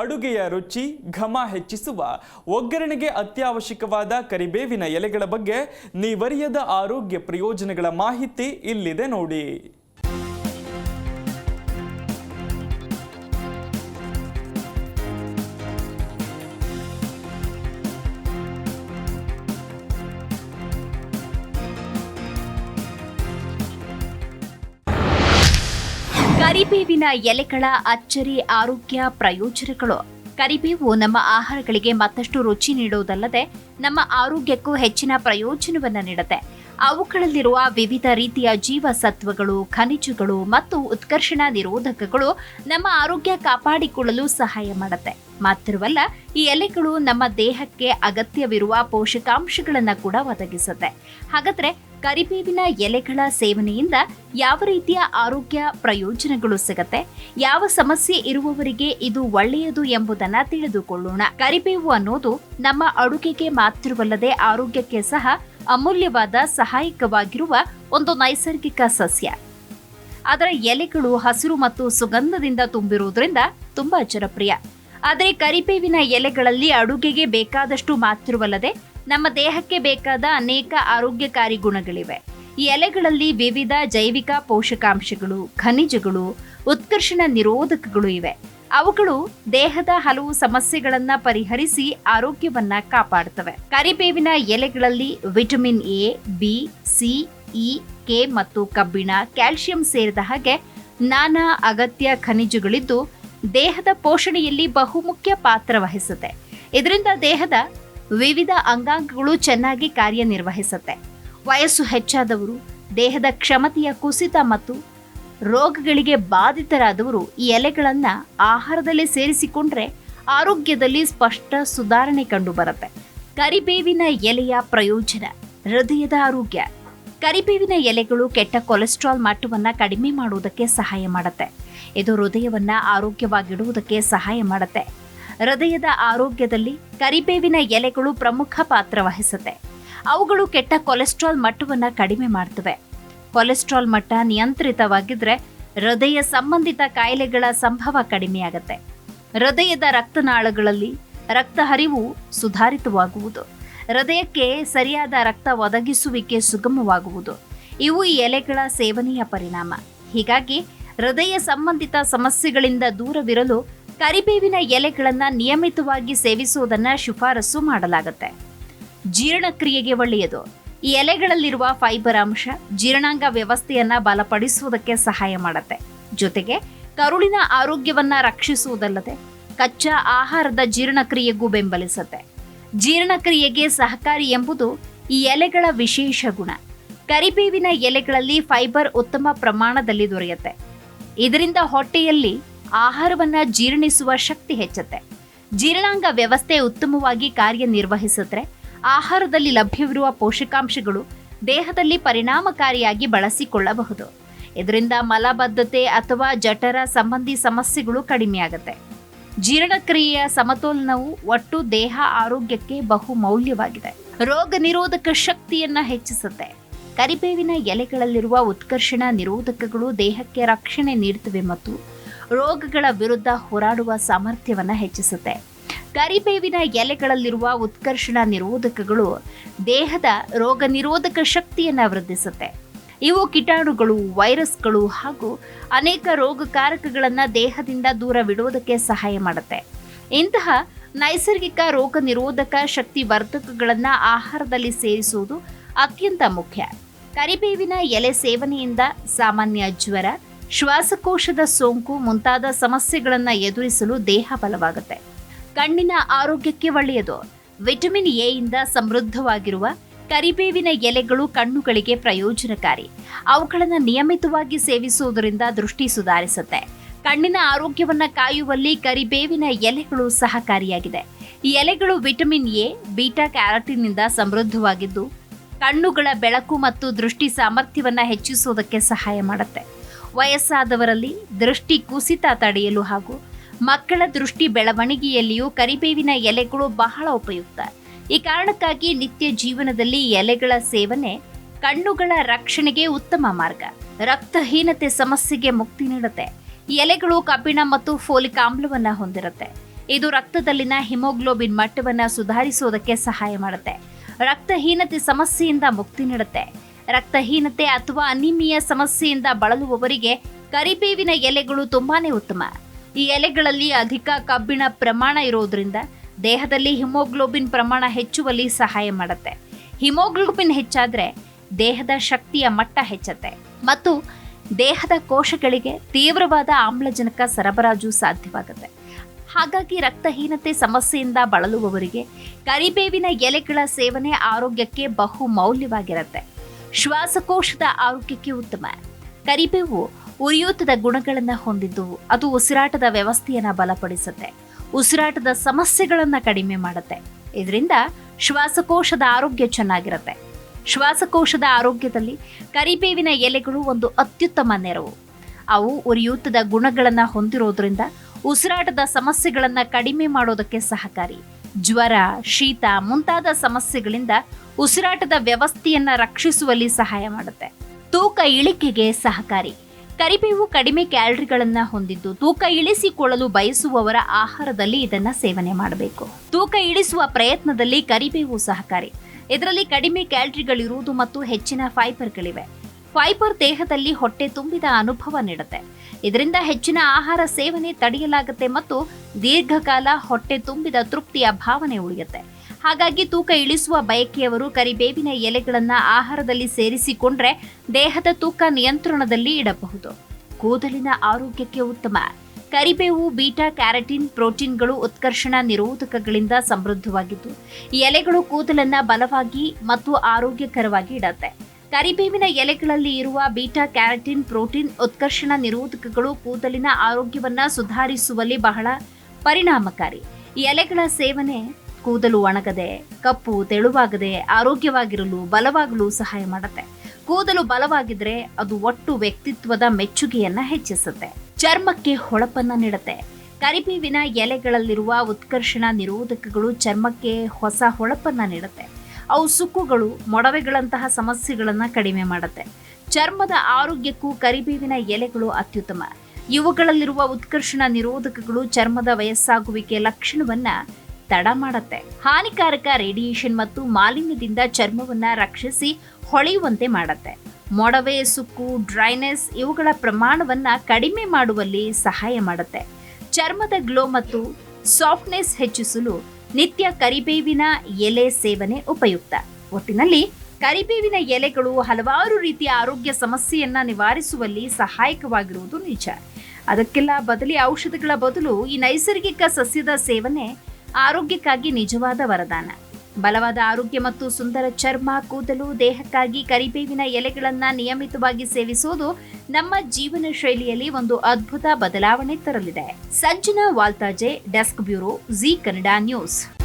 ಅಡುಗೆಯ ರುಚಿ, ಘಮ ಹೆಚ್ಚಿಸುವ, ಒಗ್ಗರಣೆಗೆ ಅತ್ಯವಶ್ಯಕವಾದ ಕರಿಬೇವಿನ ಎಲೆಗಳ ಬಗ್ಗೆ ನೀವರಿಯದ ಆರೋಗ್ಯ ಪ್ರಯೋಜನಗಳ ಮಾಹಿತಿ ಇಲ್ಲಿದೆ ನೋಡಿ. ಕರಿಬೇವಿನ ಎಲೆಗಳ ಅಚ್ಚರಿ ಆರೋಗ್ಯ ಪ್ರಯೋಜನಗಳು. ಕರಿಬೇವು ನಮ್ಮ ಆಹಾರಗಳಿಗೆ ಮತ್ತಷ್ಟು ರುಚಿ ನೀಡುವುದಲ್ಲದೆ ನಮ್ಮ ಆರೋಗ್ಯಕ್ಕೂ ಹೆಚ್ಚಿನ ಪ್ರಯೋಜನವನ್ನು ನೀಡುತ್ತೆ. ಅವುಗಳಲ್ಲಿರುವ ವಿವಿಧ ರೀತಿಯ ಜೀವಸತ್ವಗಳು, ಖನಿಜಗಳು ಮತ್ತು ಉತ್ಕರ್ಷಣ ನಿರೋಧಕಗಳು ನಮ್ಮ ಆರೋಗ್ಯ ಕಾಪಾಡಿಕೊಳ್ಳಲು ಸಹಾಯ ಮಾಡುತ್ತೆ. ಮಾತ್ರವಲ್ಲ, ಈ ಎಲೆಗಳು ನಮ್ಮ ದೇಹಕ್ಕೆ ಅಗತ್ಯವಿರುವ ಪೋಷಕಾಂಶಗಳನ್ನು ಕೂಡ ಒದಗಿಸುತ್ತೆ. ಹಾಗಾದ್ರೆ ಕರಿಬೇವಿನ ಎಲೆಗಳ ಸೇವನೆಯಿಂದ ಯಾವ ರೀತಿಯ ಆರೋಗ್ಯ ಪ್ರಯೋಜನಗಳು ಸಿಗತ್ತೆ? ಯಾವ ಸಮಸ್ಯೆ ಇರುವವರಿಗೆ ಇದು ಒಳ್ಳೆಯದು ಎಂಬುದನ್ನ ತಿಳಿದುಕೊಳ್ಳೋಣ. ಕರಿಬೇವು ಅನ್ನೋದು ನಮ್ಮ ಅಡುಗೆಗೆ ಮಾತ್ರವಲ್ಲದೆ ಆರೋಗ್ಯಕ್ಕೆ ಸಹ ಅಮೂಲ್ಯವಾದ ಸಹಾಯಕವಾಗಿರುವ ಒಂದು ನೈಸರ್ಗಿಕ ಸಸ್ಯ. ಅದರ ಎಲೆಗಳು ಹಸಿರು ಮತ್ತು ಸುಗಂಧದಿಂದ ತುಂಬಿರುವುದರಿಂದ ತುಂಬಾ ಜನಪ್ರಿಯ. ಆದರೆ ಕರಿಬೇವಿನ ಎಲೆಗಳಲ್ಲಿ ಅಡುಗೆಗೆ ಬೇಕಾದಷ್ಟು ಮಾತ್ರವಲ್ಲದೆ ನಮ್ಮ ದೇಹಕ್ಕೆ ಬೇಕಾದ ಅನೇಕ ಆರೋಗ್ಯಕಾರಿ ಗುಣಗಳಿವೆ. ಈ ಎಲೆಗಳಲ್ಲಿ ವಿವಿಧ ಜೈವಿಕ ಪೋಷಕಾಂಶಗಳು, ಖನಿಜಗಳು, ಉತ್ಕರ್ಷಣ ನಿರೋಧಕಗಳು ಇವೆ. ಅವುಗಳು ದೇಹದ ಹಲವು ಸಮಸ್ಯೆಗಳನ್ನ ಪರಿಹರಿಸಿ ಆರೋಗ್ಯವನ್ನ ಕಾಪಾಡುತ್ತವೆ ಕರಿಬೇವಿನ ಎಲೆಗಳಲ್ಲಿ vitamin A, B, C, E, K ಮತ್ತು ಕಬ್ಬಿಣ ಕ್ಯಾಲ್ಸಿಯಂ ಸೇರಿದ ಹಾಗೆ ನಾನಾ ಅಗತ್ಯ ಖನಿಜಗಳಿದ್ದು ದೇಹದ ಪೋಷಣೆಯಲ್ಲಿ ಬಹುಮುಖ್ಯ ಪಾತ್ರ ವಹಿಸುತ್ತೆ. ಇದರಿಂದ ದೇಹದ ವಿವಿಧ ಅಂಗಾಂಗಗಳು ಚೆನ್ನಾಗಿ ಕಾರ್ಯನಿರ್ವಹಿಸುತ್ತೆ. ವಯಸ್ಸು ಹೆಚ್ಚಾದವರು, ದೇಹದ ಕ್ಷಮತೆಯ ಕುಸಿತ ಮತ್ತು ರೋಗಗಳಿಗೆ ಬಾಧಿತರಾದವರು ಈ ಎಲೆಗಳನ್ನು ಆಹಾರದಲ್ಲಿ ಸೇರಿಸಿಕೊಂಡ್ರೆ ಆರೋಗ್ಯದಲ್ಲಿ ಸ್ಪಷ್ಟ ಸುಧಾರಣೆ ಕಂಡುಬರುತ್ತೆ. ಕರಿಬೇವಿನ ಎಲೆಯ ಪ್ರಯೋಜನ, ಹೃದಯದ ಆರೋಗ್ಯ. ಕರಿಬೇವಿನ ಎಲೆಗಳು ಕೆಟ್ಟ ಕೊಲೆಸ್ಟ್ರಾಲ್ ಮಟ್ಟವನ್ನು ಕಡಿಮೆ ಮಾಡುವುದಕ್ಕೆ ಸಹಾಯ ಮಾಡುತ್ತೆ. ಇದು ಹೃದಯವನ್ನು ಆರೋಗ್ಯವಾಗಿಡುವುದಕ್ಕೆ ಸಹಾಯ ಮಾಡುತ್ತೆ. ಹೃದಯದ ಆರೋಗ್ಯದಲ್ಲಿ ಕರಿಬೇವಿನ ಎಲೆಗಳು ಪ್ರಮುಖ ಪಾತ್ರ ವಹಿಸುತ್ತೆ. ಅವುಗಳು ಕೆಟ್ಟ ಕೊಲೆಸ್ಟ್ರಾಲ್ ಮಟ್ಟವನ್ನು ಕಡಿಮೆ ಮಾಡ್ತವೆ. ಕೊಲೆಸ್ಟ್ರಾಲ್ ಮಟ್ಟ ನಿಯಂತ್ರಿತವಾಗಿದ್ರೆ ಹೃದಯ ಸಂಬಂಧಿತ ಕಾಯಿಲೆಗಳ ಸಂಭವ ಕಡಿಮೆಯಾಗತ್ತೆ. ಹೃದಯದ ರಕ್ತನಾಳಗಳಲ್ಲಿ ರಕ್ತ ಹರಿವು ಸುಧಾರಿತವಾಗುವುದು. ಹೃದಯಕ್ಕೆ ಸರಿಯಾದ ರಕ್ತ ಒದಗಿಸುವಿಕೆ ಸುಗಮವಾಗುವುದು. ಇವು ಈ ಎಲೆಗಳ ಸೇವನೆಯ ಪರಿಣಾಮ. ಹೀಗಾಗಿ ಹೃದಯ ಸಂಬಂಧಿತ ಸಮಸ್ಯೆಗಳಿಂದ ದೂರವಿರಲು ಕರಿಬೇವಿನ ಎಲೆಗಳನ್ನು ನಿಯಮಿತವಾಗಿ ಸೇವಿಸುವುದನ್ನು ಶಿಫಾರಸು ಮಾಡಲಾಗುತ್ತೆ. ಜೀರ್ಣಕ್ರಿಯೆಗೆ ಒಳ್ಳೆಯದು. ಈ ಎಲೆಗಳಲ್ಲಿರುವ ಫೈಬರ್ ಅಂಶ ಜೀರ್ಣಾಂಗ ವ್ಯವಸ್ಥೆಯನ್ನ ಬಲಪಡಿಸುವುದಕ್ಕೆ ಸಹಾಯ ಮಾಡುತ್ತೆ. ಜೊತೆಗೆ ಕರುಳಿನ ಆರೋಗ್ಯವನ್ನ ರಕ್ಷಿಸುವುದಲ್ಲದೆ ಕಚ್ಚಾ ಆಹಾರದ ಜೀರ್ಣಕ್ರಿಯೆಗೂ ಬೆಂಬಲಿಸುತ್ತೆ. ಜೀರ್ಣಕ್ರಿಯೆಗೆ ಸಹಕಾರಿ ಎಂಬುದು ಈ ಎಲೆಗಳ ವಿಶೇಷ ಗುಣ. ಕರಿಬೇವಿನ ಎಲೆಗಳಲ್ಲಿ ಫೈಬರ್ ಉತ್ತಮ ಪ್ರಮಾಣದಲ್ಲಿ ದೊರೆಯುತ್ತೆ. ಇದರಿಂದ ಹೊಟ್ಟೆಯಲ್ಲಿ ಆಹಾರವನ್ನ ಜೀರ್ಣಿಸುವ ಶಕ್ತಿ ಹೆಚ್ಚುತ್ತೆ. ಜೀರ್ಣಾಂಗ ವ್ಯವಸ್ಥೆ ಉತ್ತಮವಾಗಿ ಕಾರ್ಯನಿರ್ವಹಿಸಿದ್ರೆ ಆಹಾರದಲ್ಲಿ ಲಭ್ಯವಿರುವ ಪೋಷಕಾಂಶಗಳು ದೇಹದಲ್ಲಿ ಪರಿಣಾಮಕಾರಿಯಾಗಿ ಬಳಸಿಕೊಳ್ಳಬಹುದು. ಇದರಿಂದ ಮಲಬದ್ಧತೆ ಅಥವಾ ಜಠರ ಸಂಬಂಧಿ ಸಮಸ್ಯೆಗಳು ಕಡಿಮೆಯಾಗುತ್ತೆ. ಜೀರ್ಣಕ್ರಿಯೆಯ ಸಮತೋಲನವು ಒಟ್ಟು ದೇಹ ಆರೋಗ್ಯಕ್ಕೆ ಬಹು ಮೌಲ್ಯವಾಗಿದೆ. ರೋಗ ನಿರೋಧಕ ಶಕ್ತಿಯನ್ನ ಹೆಚ್ಚಿಸುತ್ತೆ. ಕರಿಬೇವಿನ ಎಲೆಗಳಲ್ಲಿರುವ ಉತ್ಕರ್ಷಣ ನಿರೋಧಕಗಳು ದೇಹಕ್ಕೆ ರಕ್ಷಣೆ ನೀಡುತ್ತವೆ ಮತ್ತು ರೋಗಗಳ ವಿರುದ್ಧ ಹೋರಾಡುವ ಸಾಮರ್ಥ್ಯವನ್ನು ಹೆಚ್ಚಿಸುತ್ತೆ. ಕರಿಬೇವಿನ ಎಲೆಗಳಲ್ಲಿರುವ ಉತ್ಕರ್ಷಣ ನಿರೋಧಕಗಳು ದೇಹದ ರೋಗ ನಿರೋಧಕ ಶಕ್ತಿಯನ್ನು ವೃದ್ಧಿಸುತ್ತೆ. ಇವು ಕೀಟಾಣುಗಳು, ವೈರಸ್ಗಳು ಹಾಗೂ ಅನೇಕ ರೋಗಕಾರಕಗಳನ್ನು ದೇಹದಿಂದ ದೂರವಿಡುವುದಕ್ಕೆ ಸಹಾಯ ಮಾಡುತ್ತೆ. ಇಂತಹ ನೈಸರ್ಗಿಕ ರೋಗ ನಿರೋಧಕ ಶಕ್ತಿ ವರ್ಧಕಗಳನ್ನು ಆಹಾರದಲ್ಲಿ ಸೇರಿಸುವುದು ಅತ್ಯಂತ ಮುಖ್ಯ. ಕರಿಬೇವಿನ ಎಲೆ ಸೇವನೆಯಿಂದ ಸಾಮಾನ್ಯ ಜ್ವರ ಶ್ವಾಸಕೋಶದ ಸೋಂಕು ಮುಂತಾದ ಸಮಸ್ಯೆಗಳನ್ನು ಎದುರಿಸಲು ದೇಹ ಬಲವಾಗುತ್ತೆ. ಕಣ್ಣಿನ ಆರೋಗ್ಯಕ್ಕೆ ಒಳ್ಳೆಯದು. ವಿಟಮಿನ್ ಎ ಇಂದ ಸಮೃದ್ಧವಾಗಿರುವ ಕರಿಬೇವಿನ ಎಲೆಗಳು ಕಣ್ಣುಗಳಿಗೆ ಪ್ರಯೋಜನಕಾರಿ. ಅವುಗಳನ್ನು ನಿಯಮಿತವಾಗಿ ಸೇವಿಸುವುದರಿಂದ ದೃಷ್ಟಿ ಸುಧಾರಿಸುತ್ತೆ. ಕಣ್ಣಿನ ಆರೋಗ್ಯವನ್ನು ಕಾಯುವಲ್ಲಿ ಕರಿಬೇವಿನ ಎಲೆಗಳು ಸಹಕಾರಿಯಾಗಿದೆ. ಎಲೆಗಳು ವಿಟಮಿನ್ ಎ, ಬೀಟಾ ಕ್ಯಾರಟಿನ್ನಿಂದ ಸಮೃದ್ಧವಾಗಿದ್ದು, ಕಣ್ಣುಗಳ ಬೆಳಕು ಮತ್ತು ದೃಷ್ಟಿ ಸಾಮರ್ಥ್ಯವನ್ನು ಹೆಚ್ಚಿಸುವುದಕ್ಕೆ ಸಹಾಯ ಮಾಡುತ್ತೆ. ವಯಸ್ಸಾದವರಲ್ಲಿ ದೃಷ್ಟಿ ಕುಸಿತ ತಡೆಯಲು ಹಾಗೂ ಮಕ್ಕಳ ದೃಷ್ಟಿ ಬೆಳವಣಿಗೆಯಲ್ಲಿಯೂ ಕರಿಬೇವಿನ ಎಲೆಗಳು ಬಹಳ ಉಪಯುಕ್ತ. ಈ ಕಾರಣಕ್ಕಾಗಿ ನಿತ್ಯ ಜೀವನದಲ್ಲಿ ಎಲೆಗಳ ಸೇವನೆ ಕಣ್ಣುಗಳ ರಕ್ಷಣೆಗೆ ಉತ್ತಮ ಮಾರ್ಗ. ರಕ್ತಹೀನತೆ ಸಮಸ್ಯೆಗೆ ಮುಕ್ತಿ ನೀಡುತ್ತೆ. ಎಲೆಗಳು ಕಬ್ಬಿಣ ಮತ್ತು ಫೋಲಿಕ್ ಆಮ್ಲವನ್ನು ಹೊಂದಿರುತ್ತೆ. ಇದು ರಕ್ತದಲ್ಲಿನ ಹಿಮೋಗ್ಲೋಬಿನ್ ಮಟ್ಟವನ್ನು ಸುಧಾರಿಸೋದಕ್ಕೆ ಸಹಾಯ ಮಾಡುತ್ತೆ. ರಕ್ತಹೀನತೆ ಸಮಸ್ಯೆಯಿಂದ ಮುಕ್ತಿ ನೀಡುತ್ತೆ. ರಕ್ತಹೀನತೆ ಅಥವಾ ಅನಿಮಿಯ ಸಮಸ್ಯೆಯಿಂದ ಬಳಲುವವರಿಗೆ ಕರಿಬೇವಿನ ಎಲೆಗಳು ತುಂಬಾನೇ ಉತ್ತಮ. ಈ ಎಲೆಗಳಲ್ಲಿ ಅಧಿಕ ಕಬ್ಬಿಣ ಪ್ರಮಾಣ ಇರೋದ್ರಿಂದ ದೇಹದಲ್ಲಿ ಹಿಮೋಗ್ಲೋಬಿನ್ ಪ್ರಮಾಣ ಹೆಚ್ಚುವಲ್ಲಿ ಸಹಾಯ ಮಾಡುತ್ತೆ. ಹಿಮೋಗ್ಲೋಬಿನ್ ಹೆಚ್ಚಾದ್ರೆ ದೇಹದ ಶಕ್ತಿಯ ಮಟ್ಟ ಹೆಚ್ಚುತ್ತೆ ಮತ್ತು ದೇಹದ ಕೋಶಗಳಿಗೆ ತೀವ್ರವಾದ ಆಮ್ಲಜನಕ ಸರಬರಾಜು ಸಾಧ್ಯವಾಗುತ್ತೆ. ಹಾಗಾಗಿ ರಕ್ತಹೀನತೆ ಸಮಸ್ಯೆಯಿಂದ ಬಳಲುವವರಿಗೆ ಕರಿಬೇವಿನ ಎಲೆಗಳ ಸೇವನೆ ಆರೋಗ್ಯಕ್ಕೆ ಬಹು ಮೌಲ್ಯವಾಗಿರುತ್ತೆ ಶ್ವಾಸಕೋಶದ ಆರೋಗ್ಯಕ್ಕೆ ಉತ್ತಮ. ಕರಿಬೇವು ಉರಿಯೂತದ ಗುಣಗಳನ್ನು ಹೊಂದಿದ್ದು ಅದು ಉಸಿರಾಟದ ವ್ಯವಸ್ಥೆಯನ್ನು ಬಲಪಡಿಸುತ್ತೆ. ಉಸಿರಾಟದ ಸಮಸ್ಯೆಗಳನ್ನು ಕಡಿಮೆ ಮಾಡುತ್ತೆ. ಇದರಿಂದ ಶ್ವಾಸಕೋಶದ ಆರೋಗ್ಯ ಚೆನ್ನಾಗಿರುತ್ತೆ. ಶ್ವಾಸಕೋಶದ ಆರೋಗ್ಯದಲ್ಲಿ ಕರಿಬೇವಿನ ಎಲೆಗಳು ಒಂದು ಅತ್ಯುತ್ತಮ ನೆರವು. ಅವು ಉರಿಯೂತದ ಗುಣಗಳನ್ನು ಹೊಂದಿರೋದ್ರಿಂದ ಉಸಿರಾಟದ ಸಮಸ್ಯೆಗಳನ್ನು ಕಡಿಮೆ ಮಾಡೋದಕ್ಕೆ ಸಹಕಾರಿ. ಜ್ವರ, ಶೀತ ಮುಂತಾದ ಸಮಸ್ಯೆಗಳಿಂದ ಉಸಿರಾಟದ ವ್ಯವಸ್ಥೆಯನ್ನ ರಕ್ಷಿಸುವಲ್ಲಿ ಸಹಾಯ ಮಾಡುತ್ತೆ. ತೂಕ ಇಳಿಕೆಗೆ ಸಹಕಾರಿ. ಕರಿಬೇವು ಕಡಿಮೆ ಕ್ಯಾಲರಿಗಳನ್ನ ಹೊಂದಿದ್ದು ತೂಕ ಇಳಿಸಿಕೊಳ್ಳಲು ಬಯಸುವವರ ಆಹಾರದಲ್ಲಿ ಇದನ್ನ ಸೇವನೆ ಮಾಡಬೇಕು. ತೂಕ ಇಳಿಸುವ ಪ್ರಯತ್ನದಲ್ಲಿ ಕರಿಬೇವು ಸಹಕಾರಿ. ಇದರಲ್ಲಿ ಕಡಿಮೆ ಕ್ಯಾಲರಿಗಳಿರುವುದು ಮತ್ತು ಹೆಚ್ಚಿನ ಫೈಬರ್ಗಳಿವೆ. ಫೈಬರ್ ದೇಹದಲ್ಲಿ ಹೊಟ್ಟೆ ತುಂಬಿದ ಅನುಭವ ನೀಡುತ್ತೆ. ಇದರಿಂದ ಹೆಚ್ಚಿನ ಆಹಾರ ಸೇವನೆ ತಡೆಯಲಾಗುತ್ತೆ ಮತ್ತು ದೀರ್ಘಕಾಲ ಹೊಟ್ಟೆ ತುಂಬಿದ ತೃಪ್ತಿಯ ಭಾವನೆ ಉಳಿಯುತ್ತೆ. ಹಾಗಾಗಿ ತೂಕ ಇಳಿಸುವ ಬಯಕೆಯವರು ಕರಿಬೇವಿನ ಎಲೆಗಳನ್ನು ಆಹಾರದಲ್ಲಿ ಸೇರಿಸಿಕೊಂಡ್ರೆ ದೇಹದ ತೂಕ ನಿಯಂತ್ರಣದಲ್ಲಿ ಇಡಬಹುದು. ಕೂದಲಿನ ಆರೋಗ್ಯಕ್ಕೆ ಉತ್ತಮ. ಕರಿಬೇವು, ಬೀಟಾ, ಕ್ಯಾರಟಿನ್, ಪ್ರೋಟೀನ್ಗಳು ಉತ್ಕರ್ಷಣ ನಿರೋಧಕಗಳಿಂದ ಸಮೃದ್ಧವಾಗಿದ್ದು, ಎಲೆಗಳು ಕೂದಲನ್ನ ಬಲವಾಗಿ ಮತ್ತು ಆರೋಗ್ಯಕರವಾಗಿ ಇಡತ್ತೆ. ಕರಿಬೇವಿನ ಎಲೆಗಳಲ್ಲಿ ಇರುವ ಬೀಟಾ, ಕ್ಯಾರಟಿನ್, ಪ್ರೋಟೀನ್ ಉತ್ಕರ್ಷಣ ನಿರೋಧಕಗಳು ಕೂದಲಿನ ಆರೋಗ್ಯವನ್ನು ಸುಧಾರಿಸುವಲ್ಲಿ ಬಹಳ ಪರಿಣಾಮಕಾರಿ. ಎಲೆಗಳ ಸೇವನೆ ಕೂದಲು ಒಣಗದೆ, ಕಪ್ಪು, ತೆಳುವಾಗದೆ, ಆರೋಗ್ಯವಾಗಿರಲು ಬಲವಾಗಲು ಸಹಾಯ ಮಾಡುತ್ತೆ. ಕೂದಲು ಬಲವಾಗಿದ್ರೆ ಅದು ಒಟ್ಟು ವ್ಯಕ್ತಿತ್ವದ ಮೆಚ್ಚುಗೆಯನ್ನ ಹೆಚ್ಚಿಸುತ್ತೆ. ಚರ್ಮಕ್ಕೆ ಹೊಳಪನ್ನ ನೀಡುತ್ತೆ. ಕರಿಬೇವಿನ ಎಲೆಗಳಲ್ಲಿರುವ ಉತ್ಕರ್ಷಣ ನಿರೋಧಕಗಳು ಚರ್ಮಕ್ಕೆ ಹೊಸ ಹೊಳಪನ್ನ ನೀಡುತ್ತೆ. ಅವು ಸುಕ್ಕುಗಳು, ಮೊಡವೆಗಳಂತಹ ಸಮಸ್ಯೆಗಳನ್ನ ಕಡಿಮೆ ಮಾಡುತ್ತೆ. ಚರ್ಮದ ಆರೋಗ್ಯಕ್ಕೂ ಕರಿಬೇವಿನ ಎಲೆಗಳು ಅತ್ಯುತ್ತಮ. ಇವುಗಳಲ್ಲಿರುವ ಉತ್ಕರ್ಷಣ ನಿರೋಧಕಗಳು ಚರ್ಮದ ವಯಸ್ಸಾಗುವಿಕೆ ಲಕ್ಷಣವನ್ನ ತಡ ಮಾಡುತ್ತೆ. ಹಾನಿಕಾರಕ ರೇಡಿಯೇಷನ್ ಮತ್ತು ಮಾಲಿನ್ಯದಿಂದ ಚರ್ಮವನ್ನ ರಕ್ಷಿಸಿ ಹೊಳೆಯುವಂತೆ ಮಾಡುತ್ತೆ. ಮೊಡವೆ, ಸುಕ್ಕು, ಡ್ರೈನೆಸ್ ಇವುಗಳ ಪ್ರಮಾಣವನ್ನ ಕಡಿಮೆ ಮಾಡುವಲ್ಲಿ ಸಹಾಯ ಮಾಡುತ್ತೆ. ಚರ್ಮದ ಗ್ಲೋ ಮತ್ತು ಸಾಫ್ಟ್ನೆಸ್ ಹೆಚ್ಚಿಸಲು ನಿತ್ಯ ಕರಿಬೇವಿನ ಎಲೆ ಸೇವನೆ ಉಪಯುಕ್ತ. ಒಟ್ಟಿನಲ್ಲಿ ಕರಿಬೇವಿನ ಎಲೆಗಳು ಹಲವಾರು ರೀತಿಯ ಆರೋಗ್ಯ ಸಮಸ್ಯೆಯನ್ನ ನಿವಾರಿಸುವಲ್ಲಿ ಸಹಾಯಕವಾಗಿರುವುದು ನಿಜ. ಅದಕ್ಕೆಲ್ಲ ಬದಲಿ ಔಷಧಗಳ ಬದಲು ಈ ನೈಸರ್ಗಿಕ ಸಸ್ಯದ ಸೇವನೆ ಆರೋಗ್ಯಕ್ಕಾಗಿ ನಿಜವಾದ ವರದಾನ. ಬಲವಾದ ಆರೋಗ್ಯ ಮತ್ತು ಸುಂದರ ಚರ್ಮ, ಕೂದಲು, ದೇಹಕ್ಕಾಗಿ ಕರಿಬೇವಿನ ಎಲೆಗಳನ್ನ ನಿಯಮಿತವಾಗಿ ಸೇವಿಸುವುದು ನಮ್ಮ ಜೀವನ ಶೈಲಿಯಲ್ಲಿ ಒಂದು ಅದ್ಭುತ ಬದಲಾವಣೆ ತರಲಿದೆ. Sanjana Valtaje, desk bureau, Zee Kannada news.